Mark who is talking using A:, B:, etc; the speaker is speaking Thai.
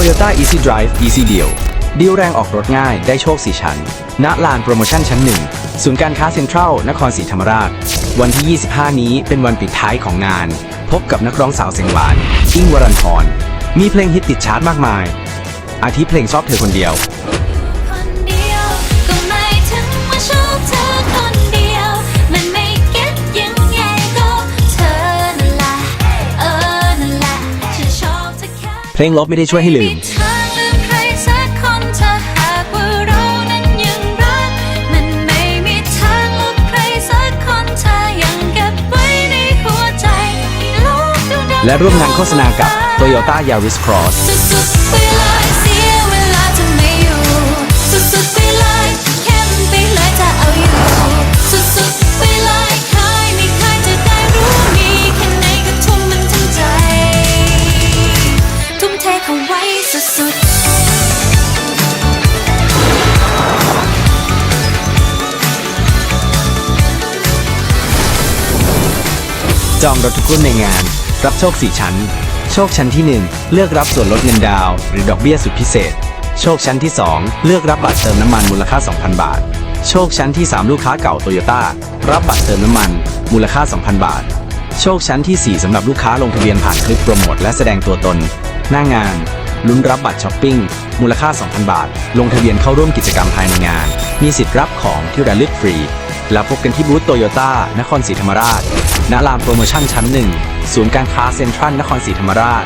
A: Toyota Easy Drive Easy Deal ดีลแรงออกรถง่ายได้โชคสีชั้น ณ ลานโปรโมชั่นชั้นหนึ่งศูนย์การค้าเซ็นทรัล นครศรีธรรมราช วันที่ 25 นี้เป็นวันปิดท้ายของงาน พบกับนักร้องสาวเสียงหวาน อิงวรันทรมีเพลงฮิตติดชาร์ตมากมาย อาทิเพลงชอบเธอคนเดียว
B: เก็บไว้
A: ใน
B: หัวใจโลกดูดัน
A: และร่วมงานโฆษณากับ Toyota Yaris Cross
B: เทเข้าไว้สุด
A: จองรถทุกรุ่นในงาน รับโชค 4 ชั้น โชคชั้นที่ 1 เลือกรับส่วนลดเงินดาว หรือดอกเบี้ยสุดพิเศษ โชคชั้นที่ 2 เลือกรับบัตรเติมน้ำมันมูลค่า 2,000 บาท โชคชั้นที่ 3 ลูกค้าเก่าโตโยต้ารับบัตรเติมน้ำมันมูลค่า 2,000 บาท โชคชั้นที่ 4สำหรับลูกค้าลงทะเบียนผ่านคลิปโปรโมทและแสดงตัวตน หน้างาน ลุ้นรับบัตรช้อปปิ้ง มูลค่า 2,000 บาท ลงทะเบียนเข้าร่วมกิจกรรมภายในงาน มีสิทธิ์รับของที่ระลึกฟรี แล้วพบกันที่บูธโตโยต้านครศรีธรรมราช ณ ลานโปรโมชั่นชั้นหนึ่งศูนย์การค้าเซ็นทรัลนครศรีธรรมราช